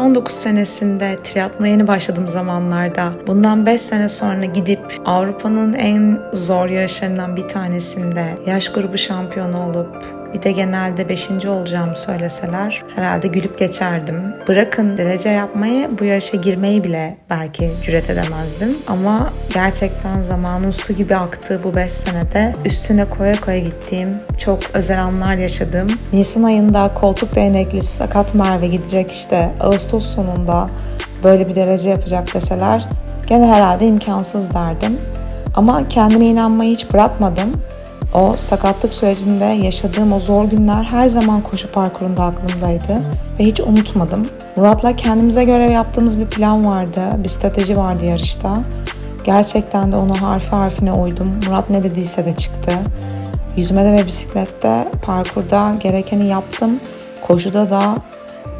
2019 senesinde triatlona yeni başladığım zamanlarda bundan 5 sene sonra gidip Avrupa'nın en zor yarışlarından bir tanesinde yaş grubu şampiyonu olup bir de genelde 5. olacağımı söyleseler herhalde gülüp geçerdim. Bırakın derece yapmayı, bu yarışa girmeyi bile belki cüret edemezdim. Ama gerçekten zamanın su gibi aktığı bu 5 senede üstüne koya koya gittiğim, çok özel anlar yaşadığım, Nisan ayında koltuk değnekli sakat Merve gidecek işte Ağustos sonunda böyle bir derece yapacak deseler gene herhalde imkansız derdim. Ama kendime inanmayı hiç bırakmadım. O sakatlık sürecinde yaşadığım o zor günler her zaman koşu parkurunda aklımdaydı ve hiç unutmadım. Murat'la kendimize göre yaptığımız bir plan vardı, bir strateji vardı yarışta. Gerçekten de onu harfi harfine uydum. Murat ne dediyse de çıktı. Yüzmede ve bisiklette parkurda gerekeni yaptım. Koşuda da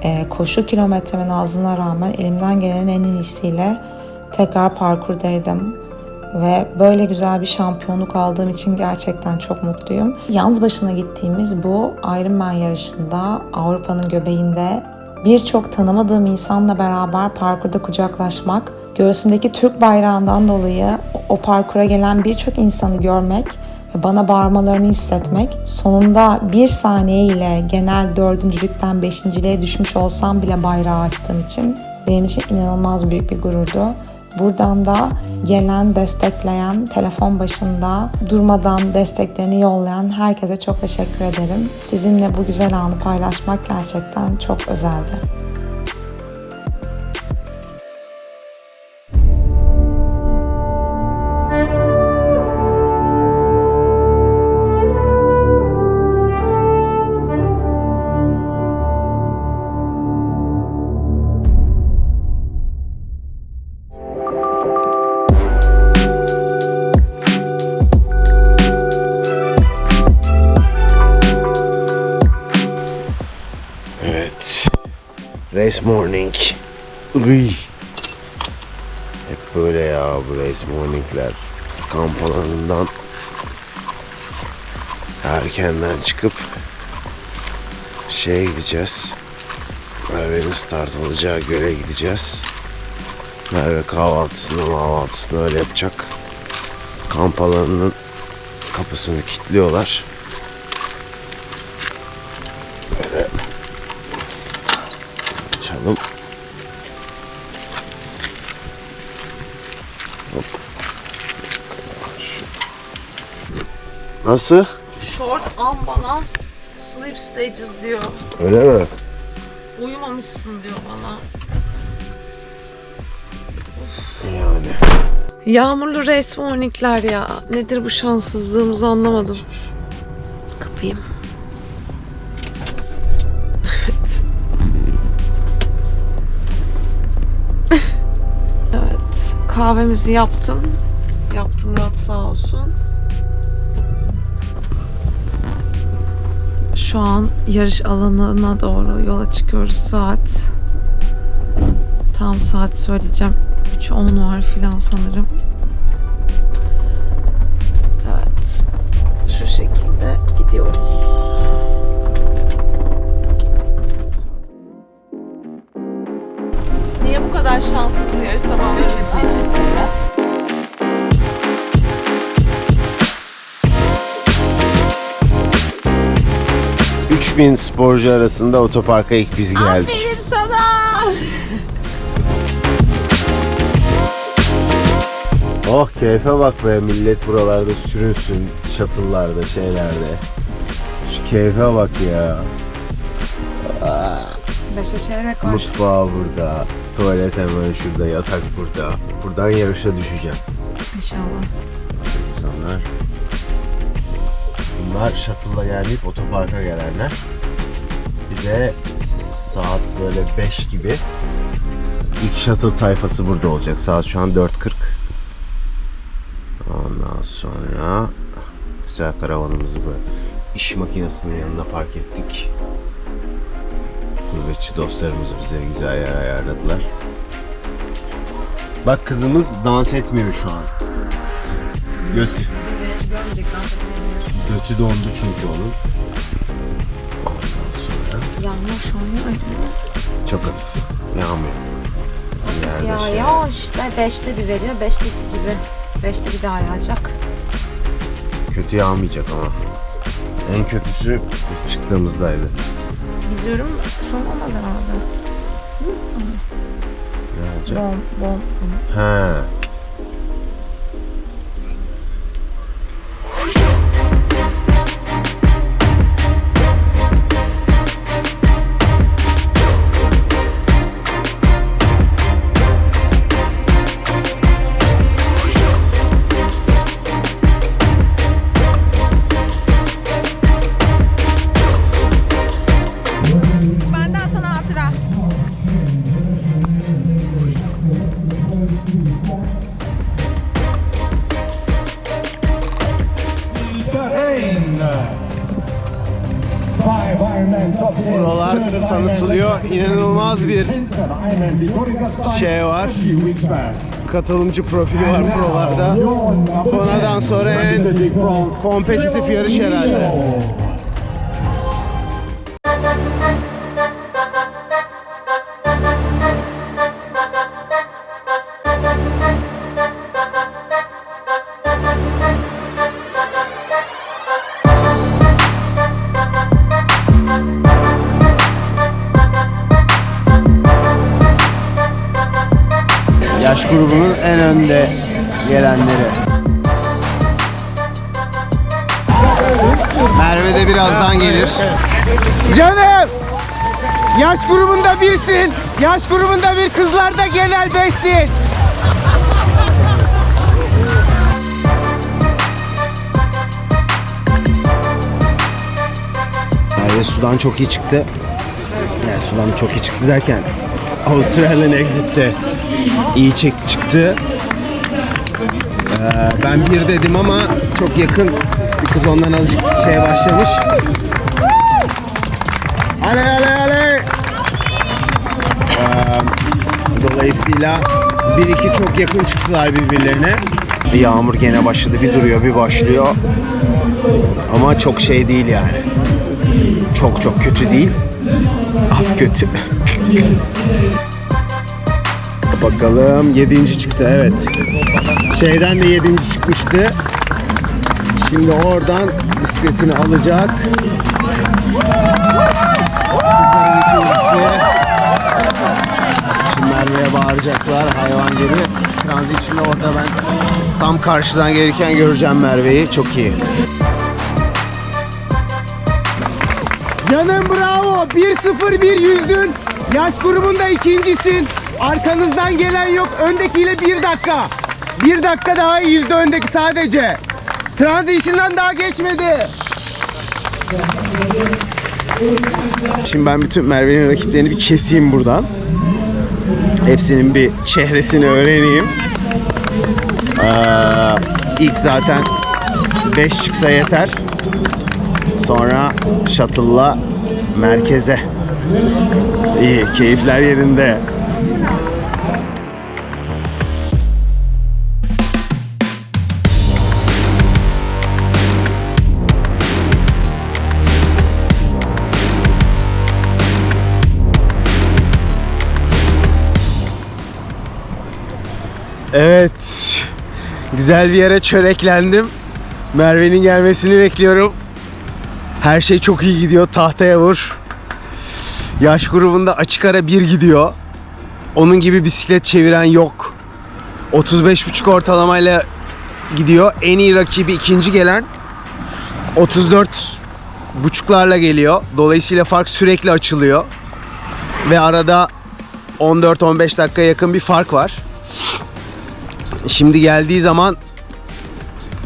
e, koşu kilometremin azlığına rağmen elimden gelenin en iyisiyle tekrar parkurdaydım ve böyle güzel bir şampiyonluk aldığım için gerçekten çok mutluyum. Yalnız başına gittiğimiz bu Ironman yarışında Avrupa'nın göbeğinde birçok tanımadığım insanla beraber parkurda kucaklaşmak, göğsümdeki Türk bayrağından dolayı o parkura gelen birçok insanı görmek ve bana bağırmalarını hissetmek, sonunda bir saniye ile genel dördüncülükten beşinciliğe düşmüş olsam bile bayrağı açtığım için benim için inanılmaz büyük bir gururdu. Buradan da gelen, destekleyen, telefon başında durmadan desteklerini yollayan herkese çok teşekkür ederim. Sizinle bu güzel anı paylaşmak gerçekten çok özeldi. Race morning. Uy. Hep böyle ya bu race morningler. Kamp alanından erkenden çıkıp şeye gideceğiz. Merve'nin start alacağı göre gideceğiz. Merve kahvaltısını kahvaltısını öyle yapacak. Kamp alanının kapısını kilitliyorlar. Nasıl? Short unbalanced sleep stages diyor. Öyle mi? Uyumamışsın diyor bana. Yani. Yağmurlu morningler ya. Nedir bu şanssızlığımızı anlamadım. Kapayım. Kahvemizi yaptım. Yaptım Murat sağ olsun. Şu an yarış alanına doğru yola çıkıyoruz saat. Tam saat söyleyeceğim. 3.10 var filan sanırım. Evet. Şu şekilde gidiyoruz. Niye bu kadar şanssız yarış zamanlarında? 3000 sporcu arasında otoparka ilk biz geldik. Aferin sana. Oh keyfe bak be millet buralarda sürünsün şatıllarda şeylerde. Şu keyfe bak ya. Beşe çeyrek var. Mutfağı burada. Tuvalet hemen şurada. Yatak burada. Buradan yarışa düşeceğim. İnşallah. insanlar. Bunlar shuttle'la gelmeyip otoparka gelenler. Bir de saat böyle 5 gibi ilk shuttle tayfası burada olacak. Saat şu an 4.40. Ondan sonra güzel karavanımızı böyle iş makinesinin yanına park ettik. Gurbetçi dostlarımız bize güzel yer ayarladılar. Bak kızımız dans etmiyor şu an. Göt. Götü dondu çünkü onun. Ondan sonra Yağmur şu an. Çok hafif. Yağmıyor. Yerde Ya şey. ya işte 5'te bir veriyor. 5'te gibi. 5'te bir daha yağacak. Kötü yağmayacak ama. En kötüsü çıktığımızdaydı. Biz yorum son olmaz herhalde. Ne olacak? Bom bom. He. İnanılmaz bir şey var. Katılımcı profili var buralarda. Kona'dan sonra en kompetitif yarış herhalde. Birazdan gelir. Canım! Yaş grubunda birsin. Yaş grubunda bir kızlarda genel beşsin. Merve sudan çok iyi çıktı. Yani sudan çok iyi çıktı derken Australian Exit'te iyi çek çıktı. Ee, ben bir dedim ama çok yakın bir kız ondan azıcık şeye başlamış. Ale ale ale. Ee, dolayısıyla bir iki çok yakın çıktılar birbirlerine. Yağmur gene başladı. Bir duruyor, bir başlıyor. Ama çok şey değil yani. Çok çok kötü değil. Az kötü. Bakalım 7. çıktı evet. Şeyden de 7. çıkmıştı. Şimdi oradan bisikletini alacak. Şimdi Merve'ye bağıracaklar hayvan gibi. Transition'da orada ben tam karşıdan gelirken göreceğim Merve'yi. Çok iyi. Canım bravo. 1-0-1 yüzdün. Yaş grubunda ikincisin. Arkanızdan gelen yok. Öndekiyle bir dakika. Bir dakika daha yüzde öndeki sadece. Transition'dan daha geçmedi. Şimdi ben bütün Merve'nin rakiplerini bir keseyim buradan. Hepsinin bir çehresini öğreneyim. Ee, ilk zaten 5 çıksa yeter. Sonra shuttle'la merkeze. İyi, keyifler yerinde. Evet. Güzel bir yere çöreklendim. Merve'nin gelmesini bekliyorum. Her şey çok iyi gidiyor. Tahtaya vur. Yaş grubunda açık ara bir gidiyor. Onun gibi bisiklet çeviren yok. 35.5 ortalamayla gidiyor. En iyi rakibi ikinci gelen 34 buçuklarla geliyor. Dolayısıyla fark sürekli açılıyor. Ve arada 14-15 dakika yakın bir fark var. Şimdi geldiği zaman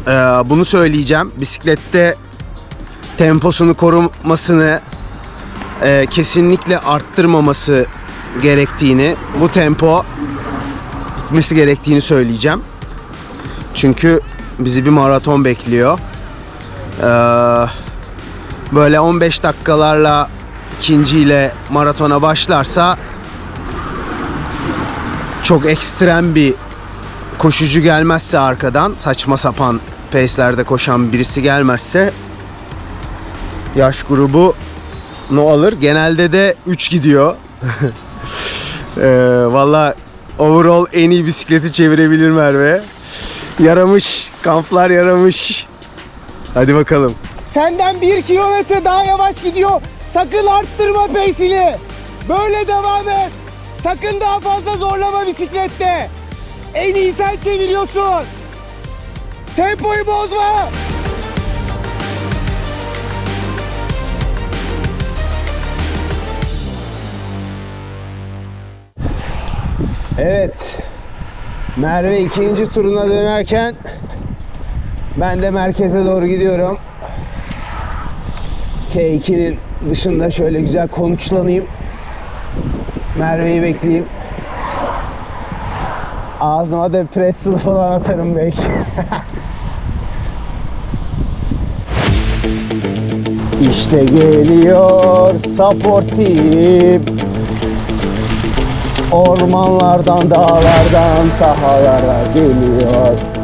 eee, bunu söyleyeceğim. Bisiklette temposunu korumasını eee, kesinlikle arttırmaması gerektiğini, bu tempo gitmesi gerektiğini söyleyeceğim. Çünkü bizi bir maraton bekliyor. Eee, böyle 15 dakikalarla ikinciyle maratona başlarsa çok ekstrem bir koşucu gelmezse arkadan saçma sapan pace'lerde koşan birisi gelmezse yaş grubu no alır. Genelde de 3 gidiyor. ee, Valla overall en iyi bisikleti çevirebilir Merve. Yaramış. Kamplar yaramış. Hadi bakalım. Senden bir kilometre daha yavaş gidiyor. Sakın arttırma pace'ini. Böyle devam et. Sakın daha fazla zorlama bisiklette. En iyi sen çeviriyorsun. Tempoyu bozma. Evet. Merve ikinci turuna dönerken ben de merkeze doğru gidiyorum. T2'nin dışında şöyle güzel konuşlanayım. Merve'yi bekleyeyim. Ağzıma da pretzel falan atarım belki. işte geliyor Sportif Ormanlardan, dağlardan, sahalara geliyor.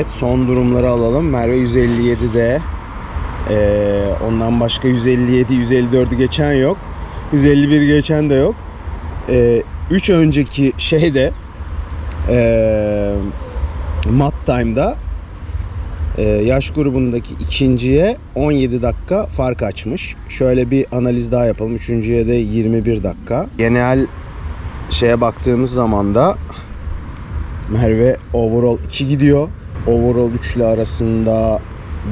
Evet son durumları alalım. Merve 157'de. Ee, ondan başka 157, 154'ü geçen yok. 151 geçen de yok. 3 önceki şeyde ee, Mat Time'da ee, yaş grubundaki ikinciye 17 dakika fark açmış. Şöyle bir analiz daha yapalım. Üçüncüye de 21 dakika. Genel şeye baktığımız zaman da Merve overall 2 gidiyor. Overall 3 ile arasında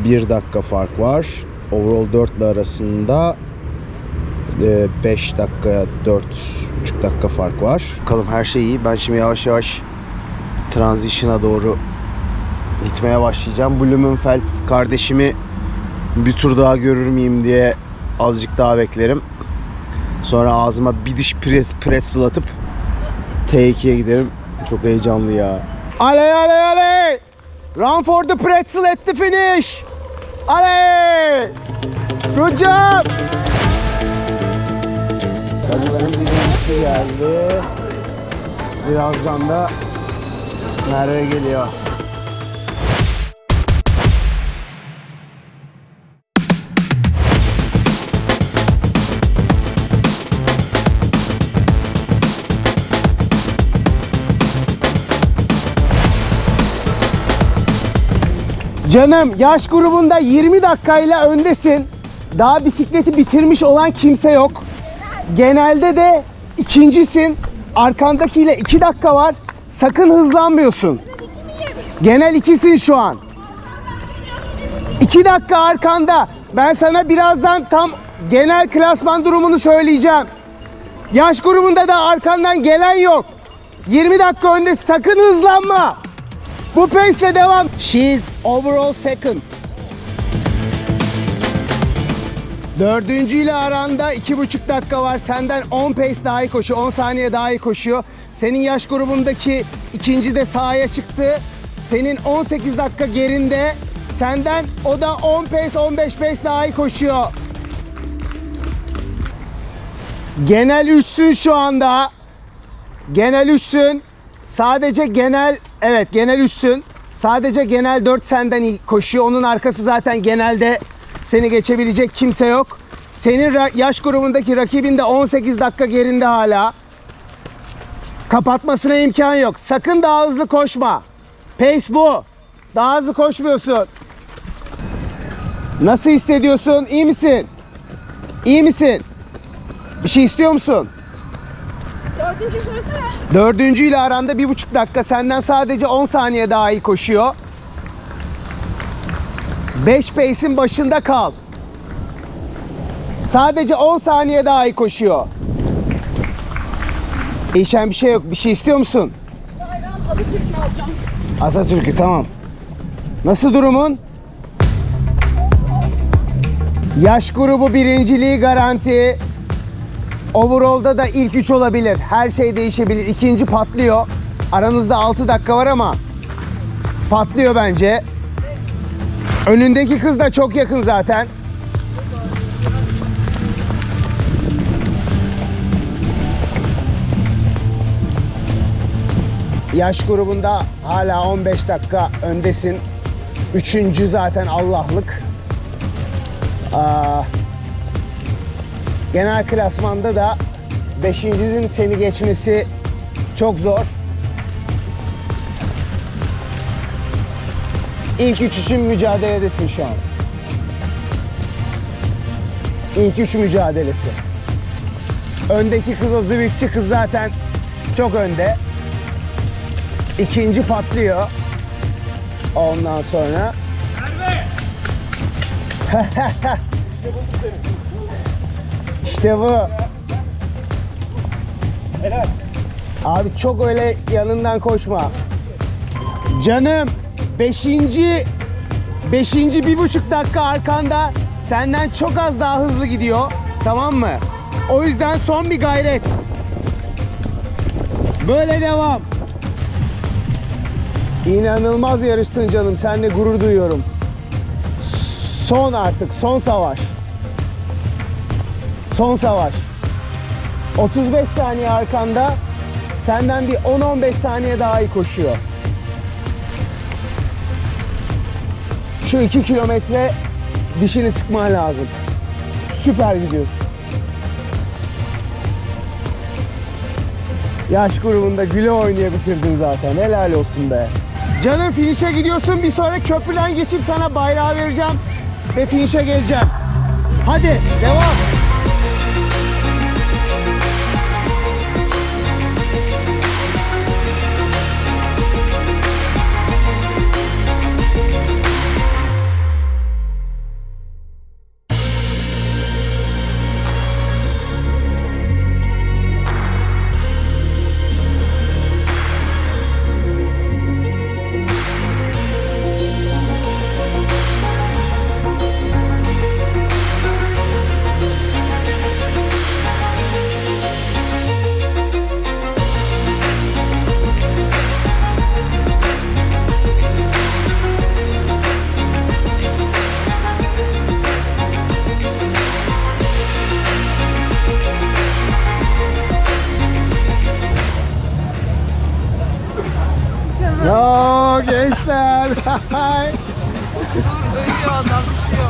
1 dakika fark var. Overall 4 ile arasında 5 dakika 4,5 dakika fark var. Bakalım her şey iyi. Ben şimdi yavaş yavaş transition'a doğru gitmeye başlayacağım. Blumenfeld kardeşimi bir tur daha görür müyüm diye azıcık daha beklerim. Sonra ağzıma bir diş pres, pretzel atıp T2'ye giderim. Çok heyecanlı ya. Alley, alley, alley! Run for the pretzel at the finish! Alley! Good job! Geldi. Birazdan da Merve geliyor. Canım yaş grubunda 20 dakikayla öndesin. Daha bisikleti bitirmiş olan kimse yok. Genelde de ikincisin. Arkandakiyle 2 dakika var. Sakın hızlanmıyorsun. Genel ikisin şu an. 2 dakika arkanda. Ben sana birazdan tam genel klasman durumunu söyleyeceğim. Yaş grubunda da arkandan gelen yok. 20 dakika önde sakın hızlanma. Bu pace'le devam. She's overall second. Dördüncüyle aranda iki buçuk dakika var. Senden 10 pace daha iyi koşuyor. 10 saniye daha iyi koşuyor. Senin yaş grubundaki ikinci de sahaya çıktı. Senin 18 dakika gerinde. Senden o da 10 pace 15 pace daha iyi koşuyor. Genel üçsün şu anda. Genel üçsün. Sadece genel evet genel üçsün. Sadece genel 4 senden koşuyor. Onun arkası zaten genelde seni geçebilecek kimse yok. Senin yaş grubundaki rakibin de 18 dakika gerinde hala. Kapatmasına imkan yok. Sakın daha hızlı koşma. Pace bu. Daha hızlı koşmuyorsun. Nasıl hissediyorsun? İyi misin? İyi misin? Bir şey istiyor musun? Dördüncü söylesene. Dördüncü ile aranda bir buçuk dakika senden sadece 10 saniye daha iyi koşuyor. 5 pace'in başında kal. Sadece 10 saniye daha iyi koşuyor. Değişen bir şey yok. Bir şey istiyor musun? Bayram Atatürk'ü alacağım. Atatürk'ü tamam. Nasıl durumun? Yaş grubu birinciliği garanti. Overall'da da ilk 3 olabilir. Her şey değişebilir. İkinci patlıyor. Aranızda 6 dakika var ama patlıyor bence. Önündeki kız da çok yakın zaten. Yaş grubunda hala 15 dakika öndesin. Üçüncü zaten Allah'lık. Aa, genel klasmanda da beşincinin seni geçmesi çok zor. İlk üç için mücadeledesin şu an. İlk üç mücadelesi. Öndeki kız o zıvıkçı kız zaten çok önde. İkinci patlıyor. Ondan sonra. işte bu. Abi çok öyle yanından koşma. Canım beşinci beşinci bir buçuk dakika arkanda senden çok az daha hızlı gidiyor. Tamam mı? O yüzden son bir gayret. Böyle devam. İnanılmaz yarıştın canım. Seninle gurur duyuyorum. Son artık. Son savaş. Son savaş. 35 saniye arkanda. Senden bir 10-15 saniye daha iyi koşuyor. Şu 2 kilometre dişini sıkman lazım. Süper gidiyorsun. Yaş grubunda güle oynaya bitirdin zaten. Helal olsun be. Canım finişe gidiyorsun. Bir sonra köprüden geçip sana bayrağı vereceğim. Ve finişe geleceğim. Hadi devam. Ölüyor adam düşüyor.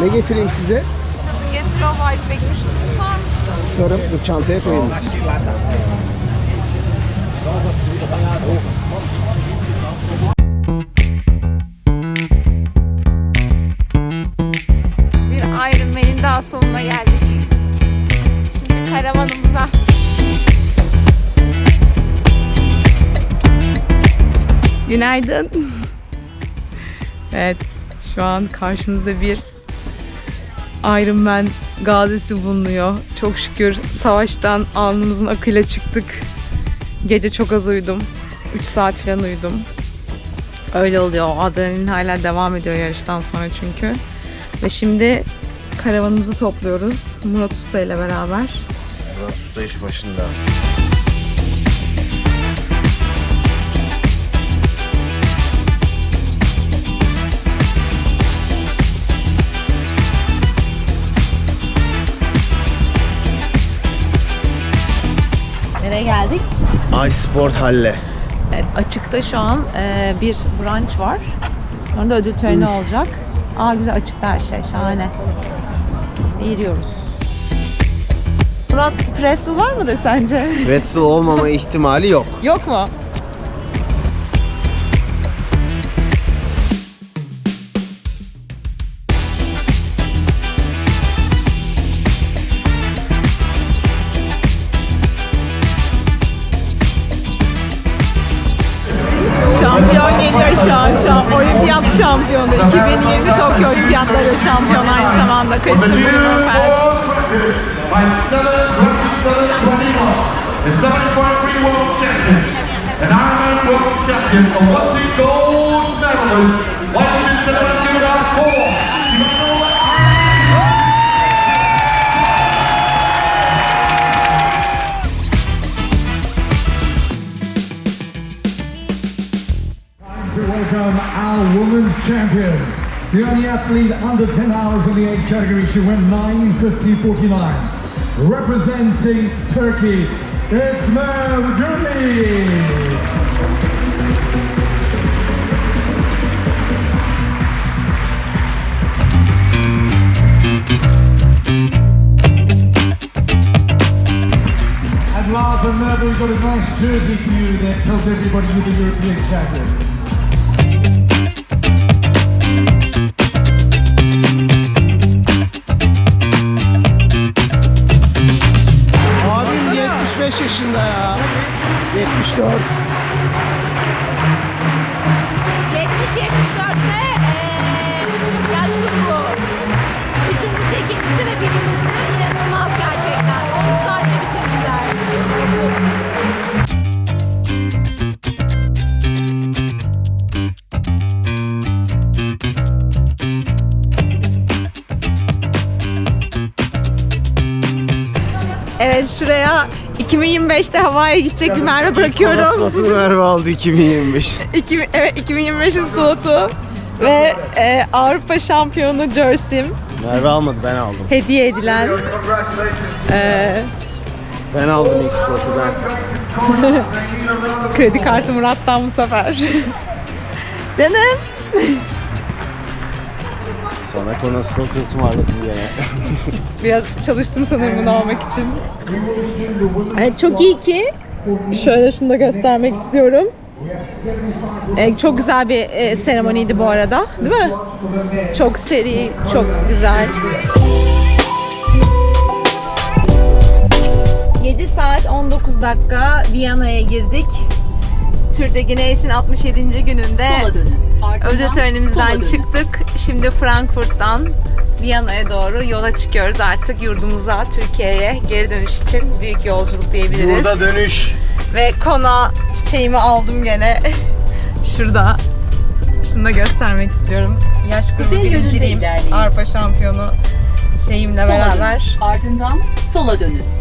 ne getireyim size? Getir o white bag'in şunu tutar mısın? Sorun bu çantaya koyayım. Bir Iron Man'in daha sonuna geldik. Şimdi karavanımıza. Günaydın. Evet, şu an karşınızda bir Iron Man gazisi bulunuyor. Çok şükür savaştan alnımızın akıyla çıktık. Gece çok az uyudum. 3 saat falan uyudum. Öyle oluyor. O adrenalin hala devam ediyor yarıştan sonra çünkü. Ve şimdi karavanımızı topluyoruz. Murat Usta ile beraber. Murat Usta iş başında. Nereye geldik? Ay Sport Halle. Evet, açıkta şu an e, bir brunch var. Sonra da ödül töreni olacak. Aa güzel açıkta her şey. Şahane. Yürüyoruz. Murat pretzel var mıdır sence? Pretzel olmama ihtimali yok. Yok mu? Şampiyonu aynı zamanda. Kristen Blumenfeld. by 72721, the 7.3 world champion, an Ironman world champion, Olympic gold medalist, ladies and gentlemen, welcome our women's champion. The only athlete under 10 hours in the age category. She went 9.50.49. Representing Turkey, it's Marguerite. And last and never, we've got a nice jersey for you that tells everybody you're the European champion. 75 yaşında ya. 74. 70-74'te eee yaş grubu. Üçüncüsü, ikincisi ve birincisi inanılmaz gerçekten. 10 saatte bitirmişler. Evet şuraya 2025'te Hawaii'ye gidecek bir Merve bırakıyorum. Slotunu Merve aldı 2025. İki- evet 2025'in slotu ve e, Avrupa şampiyonu jersey'm Merve almadı ben aldım. hediye edilen. E, Ben aldım ilk slotu ben. kredi kartı Murat'tan bu sefer. Canım. Sana konu slotu ısmarladım gene. Biraz çalıştım sanırım bunu almak için. Evet, çok iyi ki şöyle şunu da göstermek istiyorum. Ee, çok güzel bir e, seremoniydi bu arada, değil mi? Çok seri, çok güzel. 7 saat 19 dakika Viyana'ya girdik. Tour de Guinness'in 67. gününde ödül törenimizden çıktık. Şimdi Frankfurt'tan Viyana'ya doğru yola çıkıyoruz artık yurdumuza, Türkiye'ye geri dönüş için büyük yolculuk diyebiliriz. Burada dönüş. Ve kona çiçeğimi aldım gene. Şurada. Şunu da göstermek istiyorum. Yaş grubu birinciliğim. Avrupa şampiyonu şeyimle Sola beraber. dönün. Ardından sola dönün.